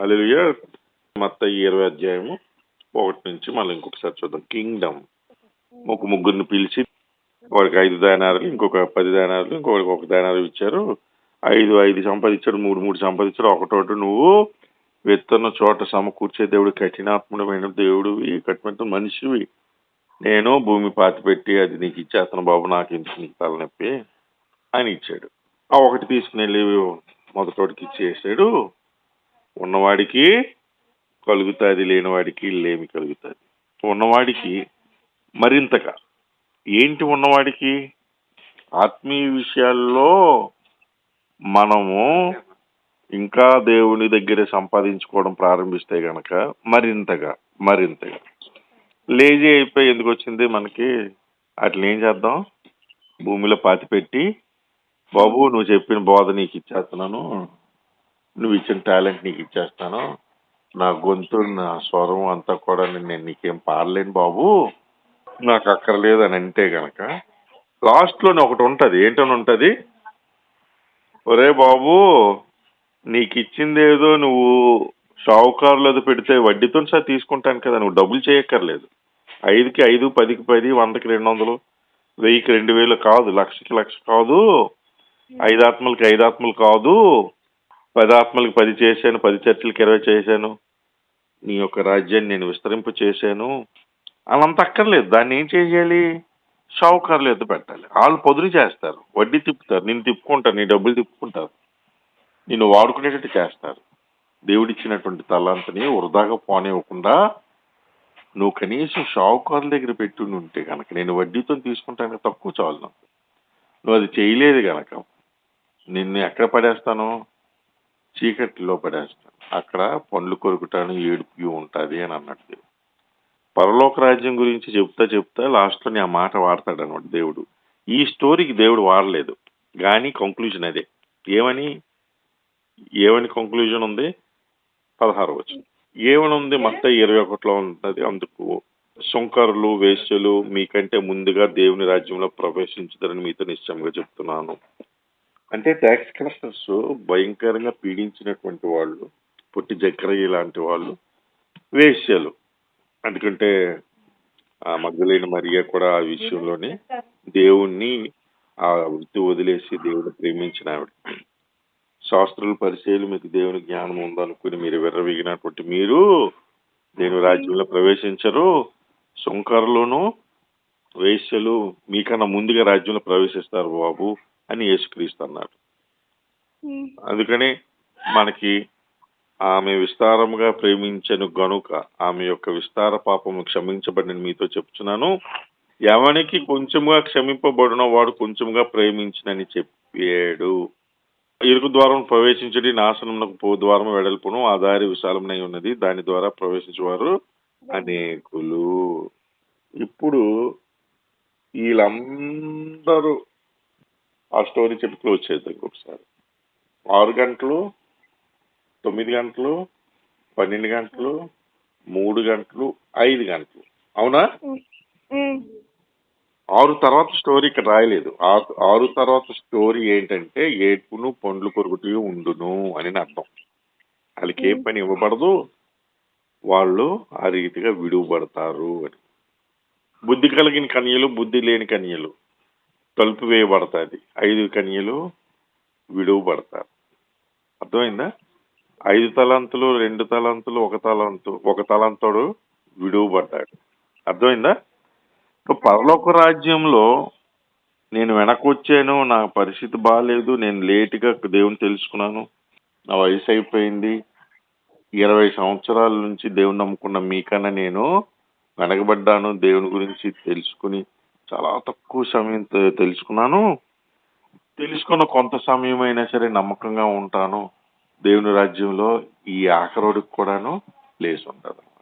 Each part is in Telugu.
అలెలుయ మత్త ఇరవై అధ్యాయము ఒకటి నుంచి మళ్ళీ ఇంకొకసారి చూద్దాం. కింగ్డమ్. ఒక ముగ్గురిని పిలిచి వాడికి ఐదు దానాలు ఇంకొక పది దానాలు ఇంకొకరికి ఒక దానాలు ఇచ్చారు. ఐదు ఐదు సంపాదించాడు మూడు మూడు సంపాదించాడు. ఒకటోటి నువ్వు విత్తన చోట సమకూర్చే దేవుడు కఠినాత్ముడమైన దేవుడివి కఠినమైన మనిషివి. నేను భూమి పాతి పెట్టి అది నీకు ఇచ్చేస్తాను బాబు నాకు ఇంటికి నీకు తలనొప్పి? అని ఇచ్చాడు. ఆ ఒకటి తీసుకుని వెళ్ళి మొదటోటికి ఇచ్చేసాడు. ఉన్నవాడికి కలుగుతుంది లేనివాడికి లేమి కలుగుతుంది. ఉన్నవాడికి మరింతగా. ఏంటి ఉన్నవాడికి? ఆత్మీయ విషయాల్లో మనము ఇంకా దేవుని దగ్గర సంపాదించుకోవడం ప్రారంభిస్తే గనక మరింతగా మరింతగా. లేజీ అయిపోయి ఎందుకు వచ్చింది మనకి? అట్లా ఏం చేద్దాం? భూమిలో పాతి పెట్టి బాబు నువ్వు చెప్పిన బోధ నీకు ఇచ్చేస్తున్నాను. నువ్వు ఇచ్చిన టాలెంట్ నీకు ఇచ్చేస్తాను. నా గొంతు నా స్వరం అంతా కూడా నేను నీకేం పాడలేను బాబు. నాకు అక్కర్లేదు అని అంటే గనక లాస్ట్లోనే ఒకటి ఉంటుంది. ఏంటని ఉంటుంది? ఒరే బాబు నీకు ఇచ్చింది ఏదో నువ్వు షావుకారులు అది పెడితే వడ్డీతో సార్ తీసుకుంటాను కదా నువ్వు డబ్బులు చేయక్కర్లేదు. ఐదుకి ఐదు పదికి పది వందకి రెండు వందలు వెయ్యికి రెండు వేలు కాదు లక్షకి లక్ష కాదు ఐదాత్మలకి ఐదాత్మలు కాదు పది ఆత్మలకు పది చేశాను పది చర్చలకు ఇరవై చేశాను. నీ యొక్క రాజ్యాన్ని నేను విస్తరింపు చేశాను. అంత అక్కర్లేదు. దాన్ని ఏం చేయాలి? షావుకారులు ఎద్దు పెట్టాలి. వాళ్ళు పొదులు చేస్తారు. వడ్డీ తిప్పుతారు. నేను తిప్పుకుంటారు. నీ డబ్బులు తిప్పుకుంటారు. నిన్ను వాడుకునేటట్టు చేస్తారు. దేవుడిచ్చినటువంటి తలాంతని వృధాగా పోనివ్వకుండా నువ్వు కనీసం షావుకారుల దగ్గర పెట్టి ఉంటే కనుక నేను వడ్డీతో తీసుకుంటాను తక్కువ చాలు నువ్వు అది చేయలేదు కనుక నిన్ను ఎక్కడ పడేస్తాను? చీకటిలో పడేస్తాను అక్కడ పండ్లు కొరుకుటాను ఏడుపు ఉంటుంది అని అన్నట్టు. పరలోక రాజ్యం గురించి చెప్తా చెప్తా లాస్ట్లో ఆ మాట వాడతాడు అనమాట దేవుడు. ఈ స్టోరీకి దేవుడు వాడలేదు. కానీ కంక్లూజన్ అదే. ఏమని? ఏమని కంక్లూజన్ ఉంది? పదహారు వచ్చింది ఏమని ఉంది? మొత్తం ఇరవై ఒకటిలో ఉంటుంది. అందుకు శుంకరులు వేశ్యలు మీకంటే ముందుగా దేవుని రాజ్యంలో ప్రవేశించదని మీతో నిశ్చయంగా చెప్తున్నాను. అంటే ట్యాక్స్ కలెక్టర్స్ భయంకరంగా పీడించినటువంటి వాళ్ళు పొట్టి జక్కరయ్య లాంటి వాళ్ళు వేశ్యలు. ఎందుకంటే ఆ మగ్గులైన మరియ కూడా ఆ విషయంలోనే దేవుణ్ణి ఆ వృత్తి వదిలేసి దేవుని ప్రేమించిన ఆవిడ. శాస్త్రులు పరిచయాలు మీకు దేవుని జ్ఞానం ఉందనుకుని మీరు విర్రవీగినటువంటి మీరు దేవుని రాజ్యంలో ప్రవేశించరు. సుంకరులను వేశ్యలు మీకన్నా ముందుగా రాజ్యంలో ప్రవేశిస్తారు బాబు. అని యేసుక్రీస్తు అన్నాడు. అందుకని మనకి ఆమె విస్తారముగా ప్రేమించను గనుక ఆమె యొక్క విస్తార పాపము క్షమించబడిన మీతో చెప్తున్నాను ఎవనికి కొంచెముగా క్షమింపబడిన వాడు కొంచెముగా ప్రేమించినని చెప్పాడు. ఇరుకు ద్వారం ప్రవేశించడి నాశనమునకు పో ద్వారం వెడల్పును ఆ దారి విశాలమునై ఉన్నది దాని ద్వారా ప్రవేశించేవారు అనేకులు. ఇప్పుడు వీళ్ళందరూ ఆ స్టోరీ చెప్పి క్లోజ్ చేద్దాం ఇంకొకసారి. ఆరు గంటలు తొమ్మిది గంటలు పన్నెండు గంటలు మూడు గంటలు ఐదు గంటలు. అవునా? ఆరు తర్వాత స్టోరీ ఇక్కడ రాయలేదు. ఆరు తర్వాత స్టోరీ ఏంటంటే ఏడ్పును పండ్లు కొరుకుతూ ఉండును అని అర్థం. వాళ్ళకి ఏ పని ఇవ్వబడదు. వాళ్ళు ఆ రీతిగా విడువబడతారు అని. బుద్ధి కలిగిన కన్యలు బుద్ధి లేని కన్యలు. తలుపు వేయబడతాది ఐదు కన్యలు విడువబడతారు. అర్థమైందా? ఐదు తలంతులు రెండు తలంతులు ఒక తలంతు ఒక తలంతుడు విడువబడ్డాడు. అర్థమైందా? పరలోక రాజ్యంలో నేను వెనకొచ్చాను నా పరిస్థితి బాగాలేదు నేను లేటుగా దేవుని తెలుసుకున్నాను నా వయసు అయిపోయింది ఇరవై సంవత్సరాల నుంచి దేవుని నమ్ముకున్న మీకన్నా నేను వెనకబడ్డాను దేవుని గురించి తెలుసుకుని చాలా తక్కువ సమయం తెలుసుకున్నాను. తెలుసుకున్న కొంత సమయం అయినా సరే నమ్మకంగా ఉంటాను. దేవుని రాజ్యంలో ఈ ఆఖరుడికి కూడాను లేచి ఉంటాను.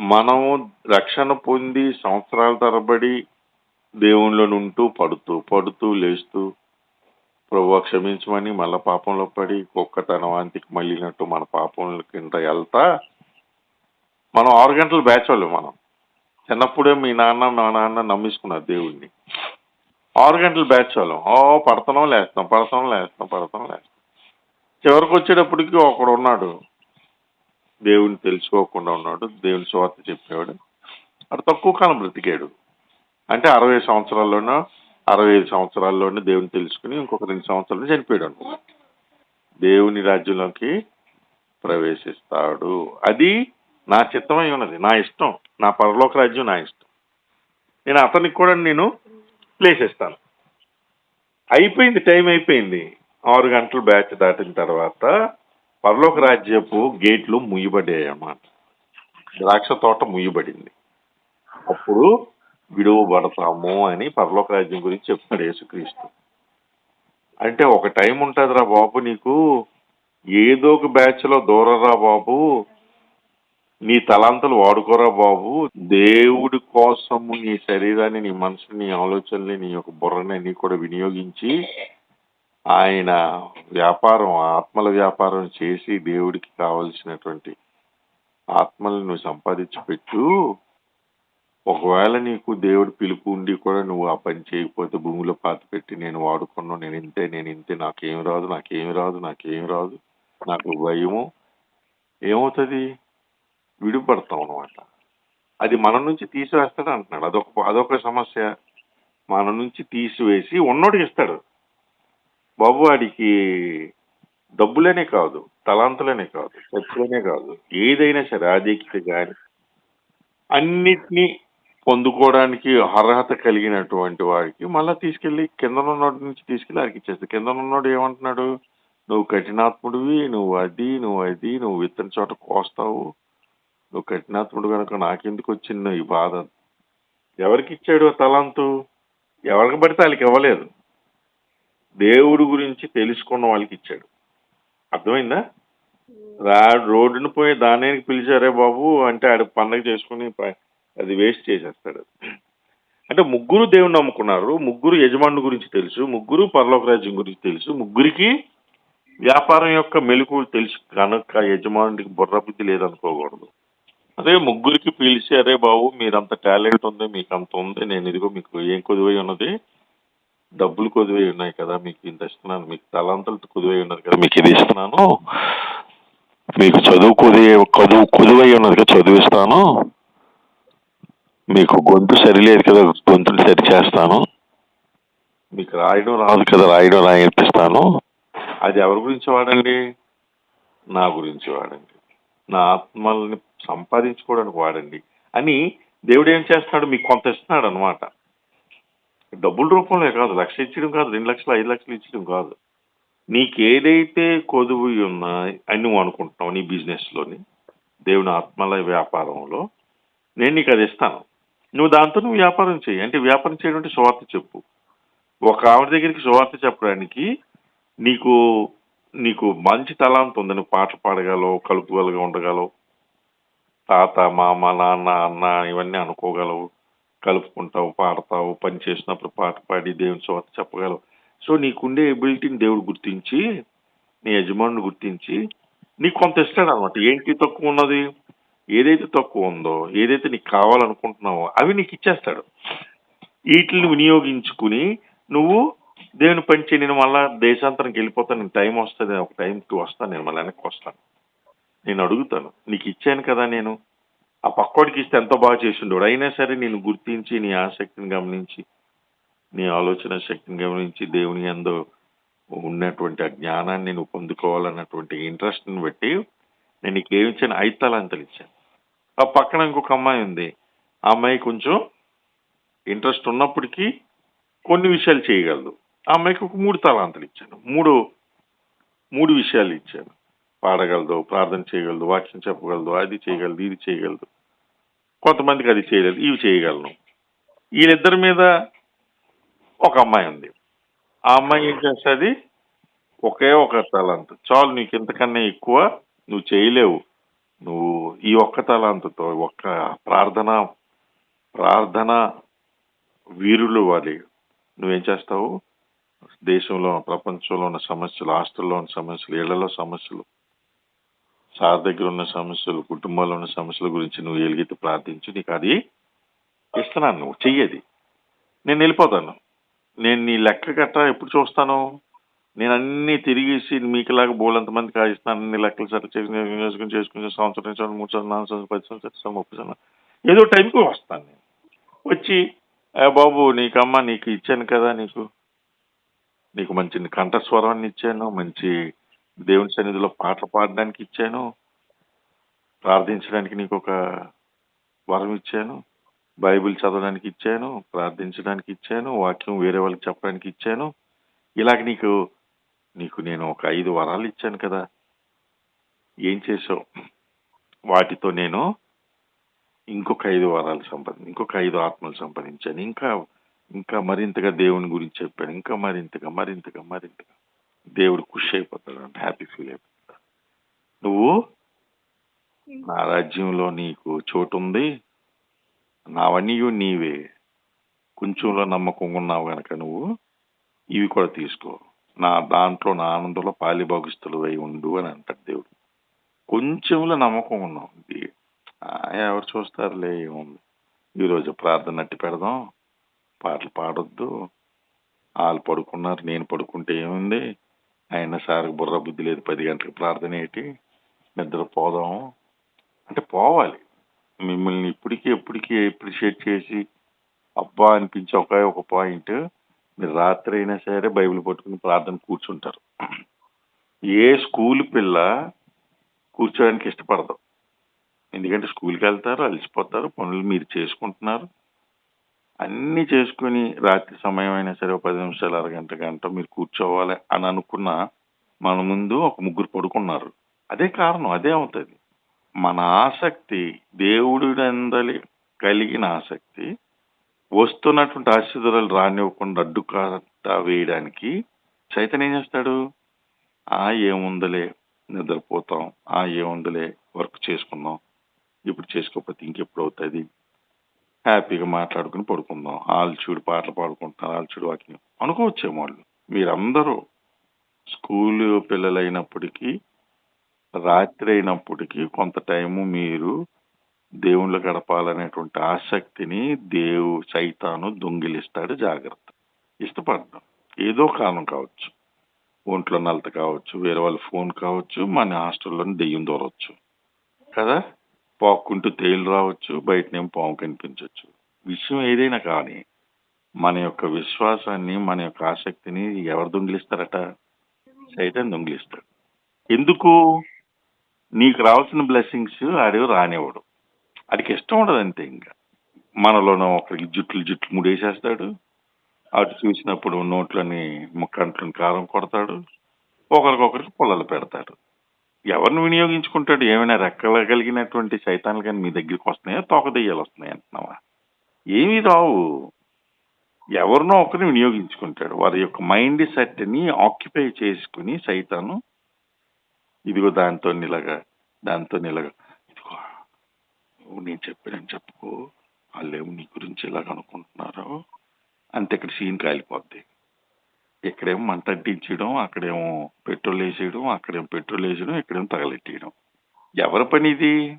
మనము రక్షణ పొంది సంవత్సరాల తరబడి దేవునిలో ఉంటూ పడుతూ పడుతూ లేస్తూ ప్రభు క్షమించమని మళ్ళా పాపంలో పడి కుక్క తన వాంతికి మళ్ళినట్టు మన పాపంలో కింద వెళ్తా మనం ఆరు గంటలు బ్యాచ్ వాళ్ళు మనం. చిన్నప్పుడే మీ నాన్న మా నాన్న నమ్మించుకున్నారు దేవుడిని ఆరు గంటలు బ్యాచ్ వాళ్ళం. ఓ పడతాం లేస్తాం పడతాం లేస్తాం పడతాం లేస్తాం. చివరికి వచ్చేటప్పటికి ఒకడు ఉన్నాడు. దేవుని తెలుసుకోకుండా ఉన్నాడు. దేవుని స్వార్థ చెప్పేవాడు. అటు తక్కువ కాలం బ్రతికాడు. అంటే అరవై సంవత్సరాల్లోనో అరవై ఐదు సంవత్సరాల్లోనే దేవుని తెలుసుకుని ఇంకొక రెండు సంవత్సరాలు చనిపోయాడు అనుకో. దేవుని రాజ్యంలోకి ప్రవేశిస్తాడు. అది నా చిత్తమై ఉన్నది నా ఇష్టం నా పరలోక రాజ్యం నా ఇష్టం. నేను అతనికి కూడా నేను ప్లేస్ ఇస్తాను అయిపోయింది టైం అయిపోయింది. ఆరు గంటల బ్యాచ్ దాటిన తర్వాత పరలోక రాజ్యపు గేట్లు ముయ్యబడ్డాయి అన్నమాట. ద్రాక్ష తోట ముయ్యబడింది అప్పుడు విడువబడతాము అని పరలోక రాజ్యం గురించి చెప్తాడు యేసుక్రీస్తు. అంటే ఒక టైం ఉంటుందిరా బాబు నీకు. ఏదో ఒక బ్యాచ్లో దూరరా బాబు. నీ తలాంతలు వాడుకోరా బాబు. దేవుడి కోసము నీ శరీరాన్ని నీ మనసుని నీ ఆలోచనని నీ యొక్క బుర్రని అన్ని కూడా వినియోగించి ఆయన వ్యాపారం ఆత్మల వ్యాపారం చేసి దేవుడికి కావలసినటువంటి ఆత్మల్ని నువ్వు సంపాదించి పెట్టు. ఒకవేళ నీకు దేవుడు పిలుపు ఉండి కూడా నువ్వు ఆ పని చేయకపోతే భూమిలో పాత పెట్టి నేను వాడుకున్నాను నేను ఇంతే నేను ఇంతే నాకేం రాదు నాకేం రాదు నాకేం రాదు నాకు భయము. ఏమవుతుంది? విడిపడతాం అనమాట అది మన నుంచి తీసివేస్తాడు అంటున్నాడు. అదొక అదొక సమస్య. మన నుంచి తీసివేసి ఉన్నోడికి ఇస్తాడు. బాబు వాడికి డబ్బులనే కాదు తలాంతులనే కాదు ఖర్చులనే కాదు. ఏదైనా సరే ఆధిక్యత కానీ అన్నిటినీ పొందుకోవడానికి అర్హత కలిగినటువంటి వాడికి మళ్ళీ తీసుకెళ్ళి కింద ఉన్నోడి నుంచి తీసుకెళ్ళి వారికి ఇచ్చేస్తాడు కింద ఉన్నోడు ఏమంటున్నాడు? నువ్వు కఠినాత్ముడివి నువ్వు అది నువ్వు అది నువ్వు విత్తన చోట కోస్తావు. నువ్వు కఠినాత్ముడు కనుక నాకెందుకు వచ్చింది ఈ బాధ? ఎవరికి ఇచ్చాడు ఆ తలాంతు? ఎవరికి పడితే వాళ్ళకి ఇవ్వలేదు. దేవుడి గురించి తెలుసుకున్న వాళ్ళకి ఇచ్చాడు. అర్థమైందా? రా రోడ్డును పోయి దానికి పిలిచారే బాబు అంటే ఆడ పండగ చేసుకుని అది వేస్ట్ చేసేస్తాడు. అంటే ముగ్గురు దేవుని నమ్ముకున్నారు. ముగ్గురు యజమాని గురించి తెలుసు. ముగ్గురు పరలోక రాజ్యం గురించి తెలుసు. ముగ్గురికి వ్యాపారం యొక్క మెలకువలు తెలుసు. కనుక యజమానుడికి బుర్ర బుద్ధి లేదనుకోకూడదు. అదే ముగ్గురికి పిలిచి అరే బాబు మీరంత టాలెంట్ ఉంది మీకు అంత ఉంది నేను ఇదిగో మీకు ఏం కొద్దివై ఉన్నది? డబ్బులు కొద్దివై ఉన్నాయి కదా మీకు ఇంత ఇస్తున్నాను మీకు తలాంతలు కొద్దివై ఉన్నది కదా మీకు ఇది ఇస్తున్నాను మీకు చదువు కొది కొదువు కొదువై ఉన్నది కదా చదివిస్తాను మీకు గొంతు సరిలేదు కదా గొంతుని సరి చేస్తాను మీకు రాయడం రాదు కదా రాయడం రాయిపిస్తాను. అది ఎవరి గురించి వాడండి? నా గురించి వాడండి. నా ఆత్మల్ని సంపాదించుకోవడానికి వాడండి అని దేవుడు ఏం చేస్తున్నాడు? మీకు కొంత ఇస్తున్నాడు అనమాట డబ్బుల రూపంలో కాదు లక్ష ఇచ్చడం కాదు రెండు లక్షలు ఐదు లక్షలు ఇచ్చడం కాదు. నీకు ఏదైతే కొదువు ఉన్నా అని నువ్వు అనుకుంటున్నావు నీ బిజినెస్లోని దేవుని ఆత్మల వ్యాపారంలో నేను నీకు అది ఇస్తాను. నువ్వు దాంతో నువ్వు వ్యాపారం చేయి. అంటే వ్యాపారం చేయడం అంటే సువార్త చెప్పు. ఒక ఆవిడ దగ్గరికి సువార్త చెప్పడానికి నీకు నీకు మంచి తలాంత ఉంది నువ్వు పాటలు పాడగలవు కలుపుగలగా ఉండగలవు. తాత మామ నాన్న అన్న ఇవన్నీ అనుకోగలవు. కలుపుకుంటావు పాడతావు పని చేసినప్పుడు పాట పాడి దేవుని చోట చెప్పగలవు. సో నీకుండే ఎబిలిటీని దేవుడు గుర్తించి నీ యజమానుడు గుర్తించి నీకు కొంత ఇస్తాడు అనమాట ఏంటి తక్కువ ఉన్నది? ఏదైతే తక్కువ ఉందో ఏదైతే నీకు కావాలనుకుంటున్నావో అవి నీకు ఇచ్చేస్తాడు. వీటిని వినియోగించుకుని నువ్వు దేవుని పని చేయి నేను మళ్ళా దేశాంతరంకి వెళ్ళిపోతాను నేను టైం వస్తుంది ఒక టైంకి వస్తాను నేను మళ్ళీ వెనక్కి వస్తాను. నేను అడుగుతాను. నీకు ఇచ్చాను కదా నేను. ఆ పక్కోడికి ఇస్తే ఎంతో బాగా చేసిండోడు. అయినా సరే నేను గుర్తించి నీ ఆసక్తిని గమనించి నీ ఆలోచన శక్తిని గమనించి దేవుని ఎందు ఉన్నటువంటి ఆ జ్ఞానాన్ని నువ్వు పొందుకోవాలన్నటువంటి ఇంట్రెస్ట్ని బట్టి నేను నీకు ఏమిచ్చాను ఐదు తలాంతలు ఇచ్చాను. ఆ పక్కన ఇంకొక అమ్మాయి ఉంది. ఆ అమ్మాయి కొంచెం ఇంట్రెస్ట్ ఉన్నప్పటికీ కొన్ని విషయాలు చేయగలదు. ఆ అమ్మాయికి ఒక మూడు తలాంతలు ఇచ్చాను. మూడు మూడు విషయాలు ఇచ్చాను. పాడగలదు ప్రార్థన చేయగలదు వాక్యం చెప్పగలదు అది చేయగలదు ఇది చేయగలదు. కొంతమందికి అది చేయగలదు ఇవి చేయగలను. వీళ్ళిద్దరి మీద ఒక అమ్మాయి ఉంది. ఆ అమ్మాయి ఏం చేస్తుంది? ఒకే ఒక తలంత. చాలు నీకు ఇంతకన్నా ఎక్కువ నువ్వు చేయలేవు. నువ్వు ఈ ఒక్క తలాంతుతో ఒక్క ప్రార్థన ప్రార్థన వీరులు వాలి నువ్వేం చేస్తావు? దేశంలో ప్రపంచంలో ఉన్న సమస్యలు ఆస్తుల్లో ఉన్న సమస్యలు ఇళ్ళలో సమస్యలు సార్ దగ్గర ఉన్న సమస్యలు కుటుంబంలో ఉన్న సమస్యల గురించి నువ్వు ఎలిగితే ప్రార్థించి నీకు అది ఇస్తున్నాను నువ్వు చెయ్యేది. నేను వెళ్ళిపోతాను. నేను నీ లెక్క గట్రా ఎప్పుడు చూస్తాను? నేను అన్ని తిరిగేసి మీకులాగా బోలంత మంది కాయిస్తాను అన్ని లెక్కలు సరి చేసుకుని చేసుకుని చేసుకుని సంవత్సరం సంవత్సరం మూడు సంవత్సరం నాలుగు సంవత్సరం పది సంవత్సరం ముప్పై సంవత్సరం ఏదో టైంకి వస్తాను నేను. వచ్చి బాబు నీకమ్మ నీకు ఇచ్చాను కదా నీకు. నీకు మంచి కంఠస్వరాన్ని ఇచ్చాను మంచి దేవుని సన్నిధిలో పాటలు పాడడానికి ఇచ్చాను. ప్రార్థించడానికి నీకు ఒక వరం ఇచ్చాను. బైబిల్ చదవడానికి ఇచ్చాను. ప్రార్థించడానికి ఇచ్చాను. వాక్యం వేరే వాళ్ళకి చెప్పడానికి ఇచ్చాను. ఇలాగ నీకు నీకు నేను ఒక ఐదు వరాలు ఇచ్చాను కదా. ఏం చేసావు వాటితో నేను ఇంకొక ఐదు వరాలు సంపాది ఇంకొక ఐదు ఆత్మలు సంపాదించాను. ఇంకా ఇంకా మరింతగా దేవుని గురించి చెప్పాను. ఇంకా మరింతగా మరింతగా మరింతగా. దేవుడు ఖుషి అయిపోతాడు అంటే హ్యాపీ ఫీల్ అయిపోతాడు. నువ్వు నా రాజ్యంలో నీకు చోటు ఉంది. నావన్నీ నీవే. కొంచెంలో నమ్మకం ఉన్నావు గనక నువ్వు ఇవి కూడా తీసుకో. నా దాంట్లో నా ఆనందంలో పాలిభాగస్తులు అయి ఉండు అని అంటాడు దేవుడు. కొంచెంలో నమ్మకం ఉన్నాం ఇది, ఆ, ఎవరు చూస్తారులే ఏముంది? ఈరోజు ప్రార్థన నట్టి పెడదాం. పాటలు పాడొద్దు. వాళ్ళు పడుకున్నారు నేను పడుకుంటే ఏముంది? ఆయన సార్ బుర్ర బుద్ధి లేదు పది గంటలకు ప్రార్థన ఏంటి? నిద్ర పోదాం. అంటే పోవాలి. మిమ్మల్ని ఇప్పటికీ ఎప్పటికీ అప్రిషియేట్ చేసి అబ్బా అనిపించే ఒక ఒక పాయింట్ మీరు రాత్రి అయినా సరే బైబిల్ పట్టుకుని ప్రార్థన కూర్చుంటారు. ఏ స్కూల్ పిల్ల కూర్చోడానికి ఇష్టపడదు. ఎందుకంటే స్కూల్కి వెళ్తారు అలసిపోతారు పనులు మీరు చేసుకుంటున్నారు. అన్నీ చేసుకుని రాత్రి సమయం అయినా సరే ఒక పది నిమిషాలు అరగంట గంట మీరు కూర్చోవాలి అని అనుకున్న మన ముందు ఒక ముగ్గురు పడుకున్నారు. అదే కారణం అదే అవుతుంది. మన ఆసక్తి దేవుడి అందలి కలిగిన ఆసక్తి వస్తున్నటువంటి ఆశీర్వాదాలు రానివ్వకుండా అడ్డుకాట వేయడానికి చైతన్ ఏం చేస్తాడు? ఆ ఏముందలే నిద్రపోతాం. ఆ ఏముందలే వర్క్ చేసుకుందాం. ఇప్పుడు చేసుకోకపోతే ఇంకెప్పుడు అవుతుంది? హ్యాపీగా మాట్లాడుకుని పడుకుందాం. వాళ్ళు చూడు పాటలు పాడుకుంటున్నారు వాళ్ళు చూడు వాక్యం అనుకోవచ్చేమో వాళ్ళు. మీరందరూ స్కూల్ పిల్లలైనప్పటికీ రాత్రి అయినప్పటికీ కొంత టైము మీరు దేవుళ్ళు గడపాలనేటువంటి ఆసక్తిని దేవు సైతాను దొంగిలిస్తాడు జాగ్రత్త. ఇష్టపడతాం ఏదో కారణం కావచ్చు. ఒంట్లో నలత కావచ్చు వేరే వాళ్ళ ఫోన్ కావచ్చు మన హాస్టల్లోని దెయ్యం దూరవచ్చు. కదా? పాక్కుంటూ తేలు రావచ్చు బయటనేం పాము కనిపించవచ్చు విషయం ఏదైనా కానీ మన యొక్క విశ్వాసాన్ని మన యొక్క ఆసక్తిని ఎవరు దొంగిలిస్తారట? సైతం దొంగిలిస్తాడు. ఎందుకు? నీకు రావాల్సిన బ్లెస్సింగ్స్ ఆడు రానివ్వడు. అడికి ఇష్టం ఉండదు అంతే ఇంకా. మనలోనో ఒకరికి జుట్లు జుట్లు ముడేసేస్తాడు. అటు చూసినప్పుడు నోట్లని కంట్లని కారం కొడతాడు. ఒకరికొకరికి పొలలు పెడతాడు. ఎవరిని వినియోగించుకుంటాడు? ఏమైనా రెక్కల కలిగినటువంటి సైతాన్లు కానీ మీ దగ్గరికి వస్తున్నాయా? తోకదెయ్యాలు వస్తున్నాయి అంటున్నావా? ఏమీ రావు. ఎవరినో ఒకరిని వినియోగించుకుంటాడు. వారి యొక్క మైండ్ సెట్ని ఆక్యుపై చేసుకుని సైతాను ఇదిగో దాంతో ఇలాగా దాంతో ఇలాగా ఇదిగో నేను చెప్పానని చెప్పుకో వాళ్ళేమో నీ గురించి ఇలాగ అనుకుంటున్నారో. అంతే ఇక్కడ సీన్ కాలిపోద్ది. ఇక్కడేమో మంట అంటించడం అక్కడేమో పెట్రోల్ వేసేయడం అక్కడేమో పెట్రోల్ వేసేయడం ఇక్కడేమో తగలెట్టేయడం. ఎవరి పని ఇది?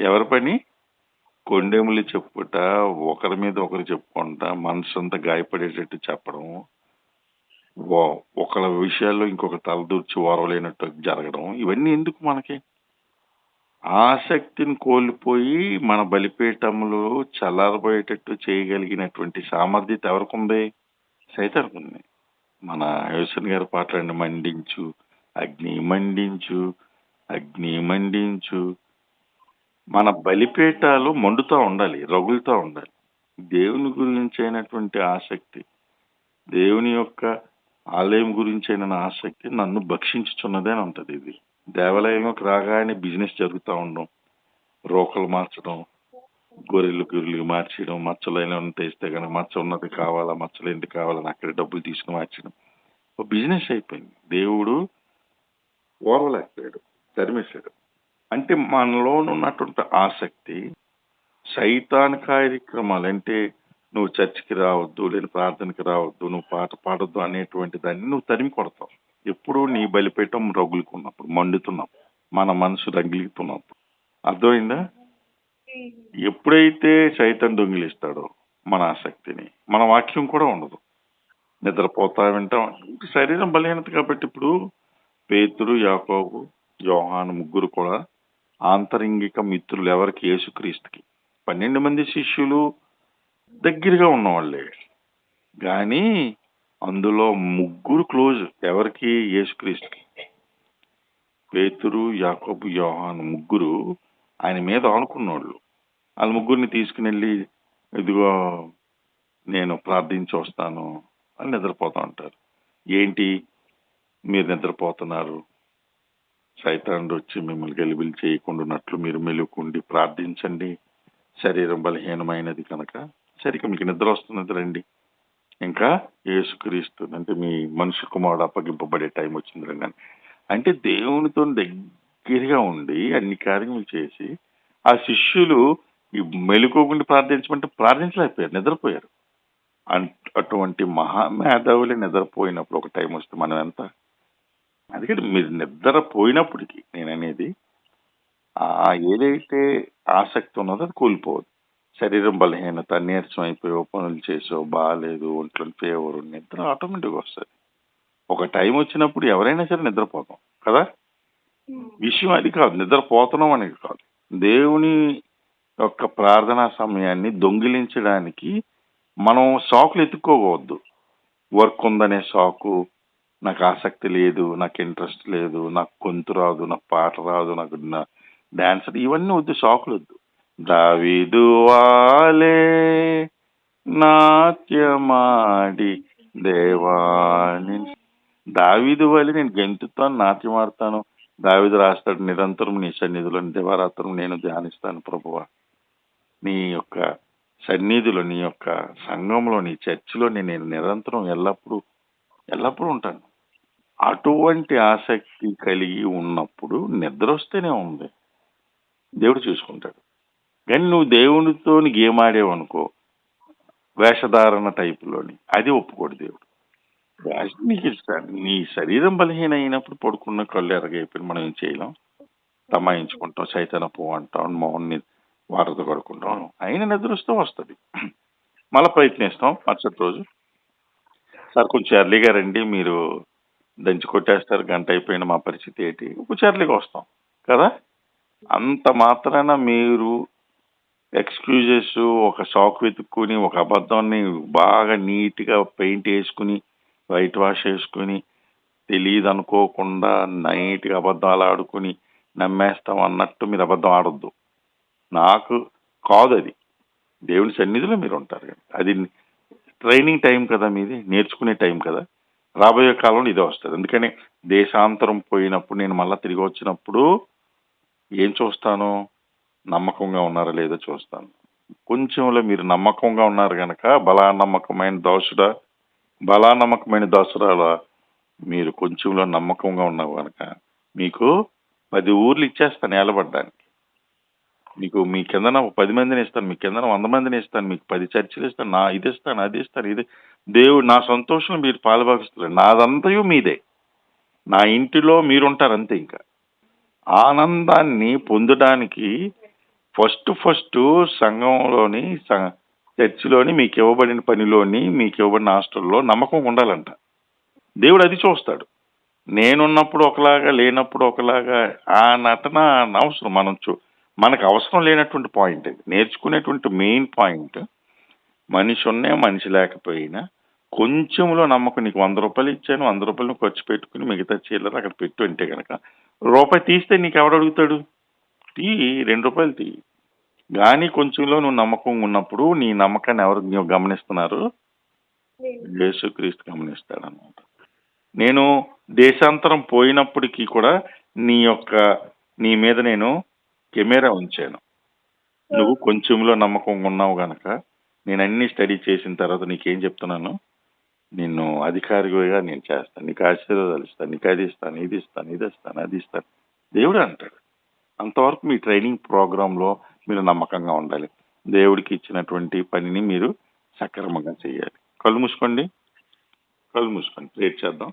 ఎవరి పని? కొండెములు చెప్పుట ఒకరి మీద ఒకరు చెప్పుకుంటా మనసు అంతా గాయపడేటట్టు చెప్పడం ఒకళ్ళ విషయాల్లో ఇంకొక తలదూర్చి ఓరవలేనట్టు జరగడం ఇవన్నీ ఎందుకు మనకి? ఆసక్తిని కోల్పోయి మన బలిపీఠంలో చల్లారబోయేటట్టు చేయగలిగినటువంటి సామర్థ్యత ఎవరికి ఉంది సైతానికి ఉంది మన యోసన్ గారు పాటలండి మండించు అగ్ని మండించు అగ్ని మండించు. మన బలిపీఠాలు మండుతూ ఉండాలి రగులుతూ ఉండాలి. దేవుని గురించి అయినటువంటి ఆసక్తి దేవుని యొక్క ఆలయం గురించి అయిన ఆసక్తి నన్ను భక్షించుచున్నదే అని ఇది. దేవాలయంలోకి రాగానే బిజినెస్ జరుగుతూ ఉండడం రోకలు మార్చడం గొర్రెలు గొర్రెలు మార్చడం మచ్చలైన తెస్తే కనుక మచ్చ ఉన్నది కావాలా మచ్చలు ఎందుకు కావాలని అక్కడ డబ్బులు తీసుకుని మార్చడం. ఒక బిజినెస్ అయిపోయింది. దేవుడు ఓర్వలేకపోయాడు తరిమేశాడు. అంటే మనలో ఉన్నటువంటి ఆసక్తి సైతాన్ కార్యక్రమాలు అంటే నువ్వు చర్చికి రావద్దు లేదా ప్రార్థనకి రావద్దు నువ్వు పాట పాడొద్దు అనేటువంటి దాన్ని నువ్వు తరిమి కొడతావు. ఎప్పుడు నీ బలిపేటం రగులుకున్నప్పుడు మండుతున్నప్పుడు మన మనసు రగిలితున్నప్పుడు. అర్థమైందా? ఎప్పుడైతే సైతం దొంగిలిస్తాడో మన ఆసక్తిని మన వాక్యం కూడా ఉండదు. నిద్రపోతా వింటాం. శరీరం బలహీనత కాబట్టి ఇప్పుడు పేతురు యాకోబు యోహాను ముగ్గురు కూడా ఆంతరింగిక మిత్రులు ఎవరికి? యేసుక్రీస్తుకి. పన్నెండు మంది శిష్యులు దగ్గరగా ఉన్నవాళ్ళే. కానీ అందులో ముగ్గురు క్లోజ్ ఎవరికి? యేసుక్రీస్తుకి. పేతురు యాకోబు యోహాను ముగ్గురు ఆయన మీద ఆనుకున్నోళ్ళు. వాళ్ళ ముగ్గురిని తీసుకుని వెళ్ళి ఇదిగో నేను ప్రార్థించి వస్తాను అని నిద్రపోతూ ఉంటారు. ఏంటి? మీరు నిద్రపోతున్నారు. సైతానుడు వచ్చి మిమ్మల్ని గెలిబిలి చేయకుండా ఉన్నట్లు మీరు మెలుకుండి ప్రార్థించండి. శరీరం బలహీనమైనది కనుక సరిగ్గా మీకు నిద్ర వస్తున్నది రండి. ఇంకా యేసుక్రీస్తు అంటే మీ మనుషు కుమారుడు అప్పగింపబడే టైం వచ్చింది రండి అంటే దేవునితో దగ్గరగా ఉండి అన్ని కార్యములు చేసి ఆ శిష్యులు ఈ మెలుకోకుండా ప్రార్థించమంటే ప్రార్థించలేకపోయారు నిద్రపోయారు. అటువంటి మహామేధావులు నిద్రపోయినప్పుడు ఒక టైం వస్తే మనం ఎంత? అందుకని మీరు నిద్రపోయినప్పటికీ నేను అనేది ఆ ఏదైతే ఆసక్తి ఉన్నదో అది కోల్పోవద్దు. శరీరం బలహీనత నీరసం అయిపోయి పనులు చేసో బాగాలేదు ఒంట్లో ఫేవర్ నిద్ర ఆటోమేటిక్గా వస్తుంది. ఒక టైం వచ్చినప్పుడు ఎవరైనా సరే నిద్రపోతాం కదా? విషయం అది కాదు నిద్రపోతున్నాం అనేది కాదు. దేవుని యొక్క ప్రార్థనా సమయాన్ని దొంగిలించడానికి మనం షాకులు ఎత్తుక్కోవద్దు వర్క్ ఉందనే షాకు నాకు ఆసక్తి లేదు నాకు ఇంట్రెస్ట్ లేదు నాకు గొంతు రాదు నాకు పాట రాదు నాకు డాన్స్ ఇవన్నీ వద్దు షాకులు వద్దు. దావిదు వాలే నాట్యమాడి దేవాని. దావిదు వలి నేను గెంతుతాను నాట్యం ఆడతాను. దావిదు రాస్తాడు నిరంతరం నీ సన్నిధిలో దివారాత్రం నేను ధ్యానిస్తాను ప్రభువా. నీ యొక్క సన్నిధిలో నీ యొక్క సంఘంలో నీ చర్చిలో నేను నిరంతరం ఎల్లప్పుడూ ఎల్లప్పుడూ ఉంటాను. అటువంటి ఆసక్తి కలిగి ఉన్నప్పుడు నిద్ర వస్తేనే ఉంది. దేవుడు చూసుకుంటాడు. కానీ నువ్వు దేవునితో గేమ్ ఆడేవనుకో వేషధారణ టైపులోని అది ఒప్పుకోడు దేవుడు. నీకు ఇష్ట- నీ శరీరం బలహీన అయినప్పుడు పడుకున్న కళ్ళు ఎరగైపోయి మనం ఏం చేయలేం? తమాయించుకుంటాం చైతన్య పువ్వు అంటాం మోహన్ని వారత కొడుకుంటాం అయిన నిద్ర వస్తే వస్తుంది. మళ్ళీ ప్రయత్నిస్తాం మరుసటి రోజు. సార్ కొంచెం ఎర్లీగా రండి మీరు దంచి కొట్టేస్తారు గంట అయిపోయిన మా పరిస్థితి ఏంటి? కొంచెం ఎర్లీగా వస్తాం. కదా? అంత మాత్రాన మీరు ఎక్స్క్యూజెస్ ఒక షాక్ వెతుక్కుని ఒక అబద్ధాన్ని బాగా నీట్గా పెయింట్ వేసుకుని వైట్ వాష్ వేసుకుని తెలియదు అనుకోకుండా నైట్గా అబద్ధాలు ఆడుకుని నమ్మేస్తాం అన్నట్టు మీరు అబద్ధం ఆడొద్దు. నాకు కాదు అది. దేవుని సన్నిధిలో మీరు ఉంటారు. అది ట్రైనింగ్ టైం కదా మీది నేర్చుకునే టైం కదా. రాబోయే కాలంలో ఇదే వస్తుంది. అందుకని దేశాంతరం పోయినప్పుడు నేను మళ్ళీ తిరిగి వచ్చినప్పుడు ఏం చూస్తాను? నమ్మకంగా ఉన్నారా లేదో చూస్తాను. కొంచెంలో మీరు నమ్మకంగా ఉన్నారు కనుక బలా నమ్మకమైన దోషుడా బలా నమ్మకమైన దోసురాలా మీరు కొంచెంలో నమ్మకంగా ఉన్నావు కనుక మీకు పది ఊర్లు ఇచ్చేస్తాను నిలబడ్డానికి. మీకు మీ కిందన ఒక పది మందిని ఇస్తాను మీ కిందన వంద మందిని ఇస్తాను మీకు పది చర్చలు ఇస్తాను నా ఇది ఇస్తాను అది ఇస్తాను ఇది. దేవుడు నా సంతోషం మీరు పాలుభాగిస్తారు నాదంతయు మీదే. నా ఇంటిలో మీరుంటారు అంతే ఇంకా. ఆనందాన్ని పొందడానికి ఫస్ట్ ఫస్ట్ సంఘంలోని స- చర్చిలోని మీకు ఇవ్వబడిన పనిలోని మీకు ఇవ్వబడిన హాస్టల్లో నమ్మకం ఉండాలంట. దేవుడు అది చూస్తాడు. నేనున్నప్పుడు ఒకలాగా లేనప్పుడు ఒకలాగా ఆ నటన అవసరం మనం చూ మనకు అవసరం లేనటువంటి పాయింట్ ఇది. నేర్చుకునేటువంటి మెయిన్ పాయింట్ మనిషి ఉన్నా మనిషి లేకపోయినా కొంచెంలో నమ్మకం నీకు వంద రూపాయలు ఇచ్చాను వంద రూపాయలు ఖర్చు పెట్టుకుని మిగతా చీరలు అక్కడ పెట్టు అంటే కనుక రూపాయి తీస్తే నీకు ఎవడు అడుగుతాడు? తీ రెండు రూపాయలు తీ. కానీ కొంచెంలో నువ్వు నమ్మకం ఉన్నప్పుడు నీ నమ్మకాన్ని ఎవరు నువ్వు గమనిస్తున్నారు? యేసుక్రీస్తు గమనిస్తాడు అనమాట నేను దేశాంతరం పోయినప్పటికీ కూడా నీ యొక్క నీ మీద నేను కెమెరా ఉంచాను. నువ్వు కొంచెంలో నమ్మకం ఉన్నావు గనక నేను అన్ని స్టడీ చేసిన తర్వాత నీకేం చెప్తున్నాను? నిన్ను అధికారిగా నేను చేస్తాను. నీకు ఆశీర్వాదాలు ఇస్తాను. నీకు అది ఇస్తాను ఇది ఇస్తాను ఇది ఇస్తాను అది ఇస్తాను. దేవుడు అంటాడు. అంతవరకు మీ ట్రైనింగ్ ప్రోగ్రాంలో మీరు నమ్మకంగా ఉండాలి. దేవుడికి ఇచ్చినటువంటి పనిని మీరు సక్రమంగా చేయాలి. కళ్ళు మూసుకోండి. కళ్ళు మూసుకోండి. ప్రేర్ చేద్దాం.